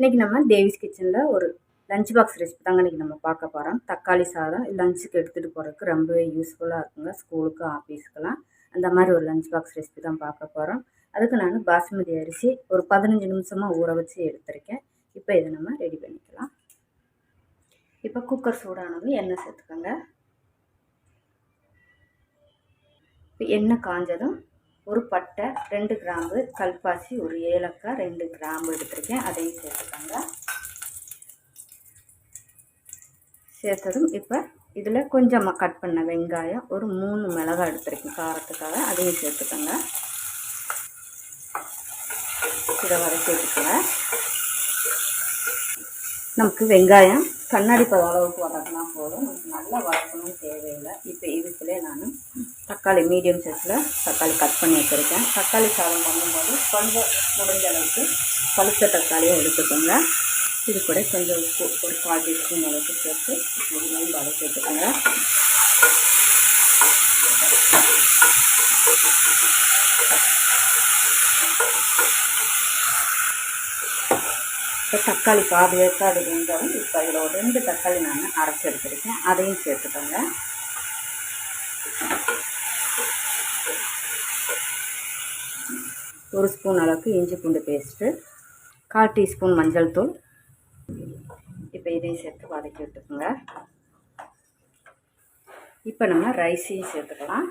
இன்றைக்கி நம்ம தேவிஸ் கிச்சனில் ஒரு லஞ்ச் பாக்ஸ் ரெசிபி தாங்க இன்றைக்கி நம்ம பார்க்க போகிறோம் தக்காளி சாதம் லஞ்சுக்கு எடுத்துகிட்டு போகிறதுக்கு ரொம்பவே யூஸ்ஃபுல்லாக இருக்குங்க. ஸ்கூலுக்கு ஆஃபீஸ்க்கெலாம் அந்த மாதிரி ஒரு லஞ்ச் பாக்ஸ் ரெசிபி தான் பார்க்க போகிறோம் அதுக்கு நான் பாஸ்மதி அரிசி ஒரு பதினஞ்சு நிமிஷமாக ஊற வச்சு எடுத்திருக்கேன். இப்போ இதை நம்ம ரெடி பண்ணிக்கலாம். இப்போ குக்கர் சூடானதும் எண்ணெய் சேர்த்துக்கோங்க. இப்போ எண்ணெய் காஞ்சதும் ஒரு பட்டை ரெண்டு கிராம்பு கல்பாசி ஒரு ஏலக்காய் ரெண்டு கிராம்பு எடுத்திருக்கேன். அதையும் சேர்த்துக்கோங்க. சேர்த்ததும் இப்போ இதில் கொஞ்சமாக கட் பண்ண வெங்காயம் ஒரு மூணு மிளகாய் எடுத்துருக்கேன். காரத்துக்காக அதையும் சேர்த்துக்கோங்க. இதை வர சேர்த்துக்கோங்க நமக்கு வெங்காயம் கண்ணாடி பத அளவுக்கு வதக்கினா போதும். நமக்கு நல்லா வதக்கணும் தேவையில்லை. இப்போ இதுக்குள்ளே நான் தக்காளி மீடியம் சைஸில் தக்காளி கட் பண்ணி வச்சுருக்கேன். தக்காளி சாதம் பண்ணும்போது கொஞ்சம் முடிஞ்ச அளவுக்கு பழுத்த தக்காளியும் எடுத்துக்கோங்க. இது கூட கொஞ்சம் உப்பு ஒரு கால் டீஸ்பூன் அளவுக்கு சேர்த்து இதுலேயும் வதக்கி வச்சுக்கோங்க இப்போ தக்காளி பாதி அது வெந்தாலும் இப்போ இதில் ஒரு ரெண்டு தக்காளி நான் அரைச்சி எடுத்துருக்கேன். அதையும் சேர்த்துக்கோங்க. ஒரு ஸ்பூன் அளவுக்கு இஞ்சி பூண்டு பேஸ்ட்டு கால் டீஸ்பூன் மஞ்சள் தூள். இப்போ இதையும் சேர்த்து வதக்கி விட்டுக்குங்க. இப்போ நம்ம ரைஸையும் சேர்த்துக்கலாம்.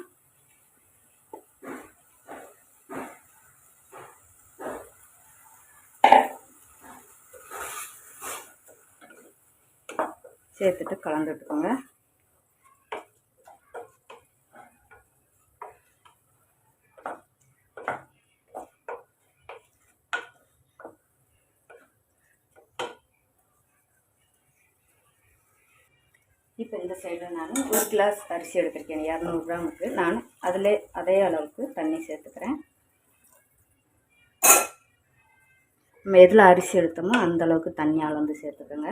சேர்த்துட்டு கலந்துட்டுக்கோங்க. இப்போ இந்த சைடில் நான் ஒரு கிளாஸ் அரிசி எடுத்திருக்கேன் இரநூறு கிராமுக்கு. நான் அதில் அதே அளவுக்கு தண்ணி சேர்த்துக்கிறேன். நம்ம எதில் அரிசி எடுத்தோமோ அந்த அளவுக்கு தண்ணி அளந்து சேர்த்துக்கோங்க.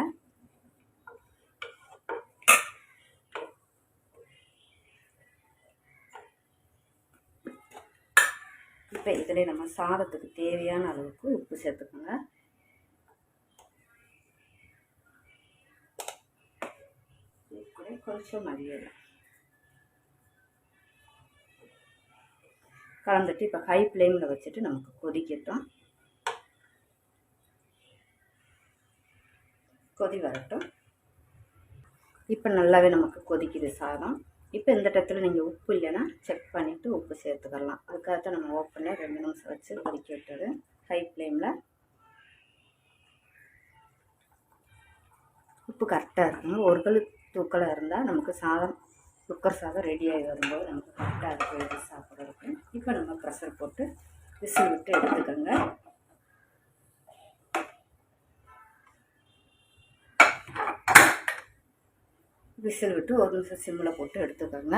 இப்போ இதில் நம்ம சாதத்துக்கு தேவையான அளவுக்கு உப்பு சேர்த்துக்கோங்க. கூட கொஞ்சம் மல்லியலை கலந்துட்டு இப்போ ஹை ஃப்ளேமில் வச்சுட்டு நமக்கு கொதிக்கட்டும். கொதி வரட்டும். இப்போ நல்லாவே நமக்கு கொதிக்குது சாதம். இப்போ இந்த டயத்தில் நீங்கள் உப்பு இல்லைன்னா செக் பண்ணிவிட்டு உப்பு சேர்த்துக்கலாம். அதுக்காக தான் நம்ம ஓப்பனில் ரெண்டு நிமிஷம் வச்சு கொதிக்க விட்டது. ஹை ஃப்ளேமில் உப்பு கரெக்டாக இருக்கணும். ஒரு கல் தூக்கலாக இருந்தால் நமக்கு சாதம் குக்கர் சாதம் ரெடியாகி வரும்போது நமக்கு கரெக்டாக இருக்கும் எடுத்து சாப்பிட்றதுக்கு இப்போ நம்ம ப்ரெஷர் போட்டு விசில் விட்டு எடுத்துக்கோங்க. விசில் விட்டு ஒரு நிமிஷம் சிம்மில் போட்டு எடுத்துக்கோங்க.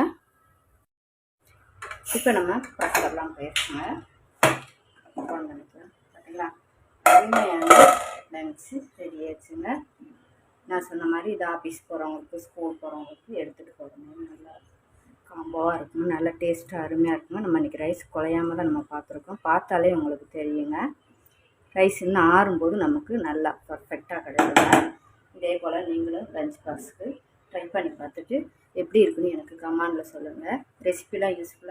இப்போ நம்ம ப்ரெஷர்லாம் போயிடுச்சுங்க பார்த்தீங்களா அருமையான லன்ச்சு ரெடி ஆச்சுங்க நான் சொன்ன மாதிரி இது ஆஃபீஸ் போகிறவங்களுக்கு ஸ்கூல் போகிறவங்களுக்கு எடுத்துகிட்டு போகணும். நல்லா காம்போவாக இருக்கும். நல்லா டேஸ்ட்டாக அருமையாக இருக்கும் நம்ம இன்றைக்கி ரைஸ் குலையாமல் தான் நம்ம பார்த்துருக்கோம். பார்த்தாலே உங்களுக்கு தெரியுங்க. ரைஸ் இன்னும் ஆறும்போது நமக்கு நல்லா பர்ஃபெக்டாக கிடைக்குங்க. இதே போல் நீங்களும் லஞ்ச் பாக்ஸுக்கு ட்ரை பண்ணி பார்த்துட்டு எப்படி இருக்குன்னு எனக்கு கமாண்டில் சொல்லுங்கள் ரெசிபிலாம் யூஸ்ஃபுல்லாக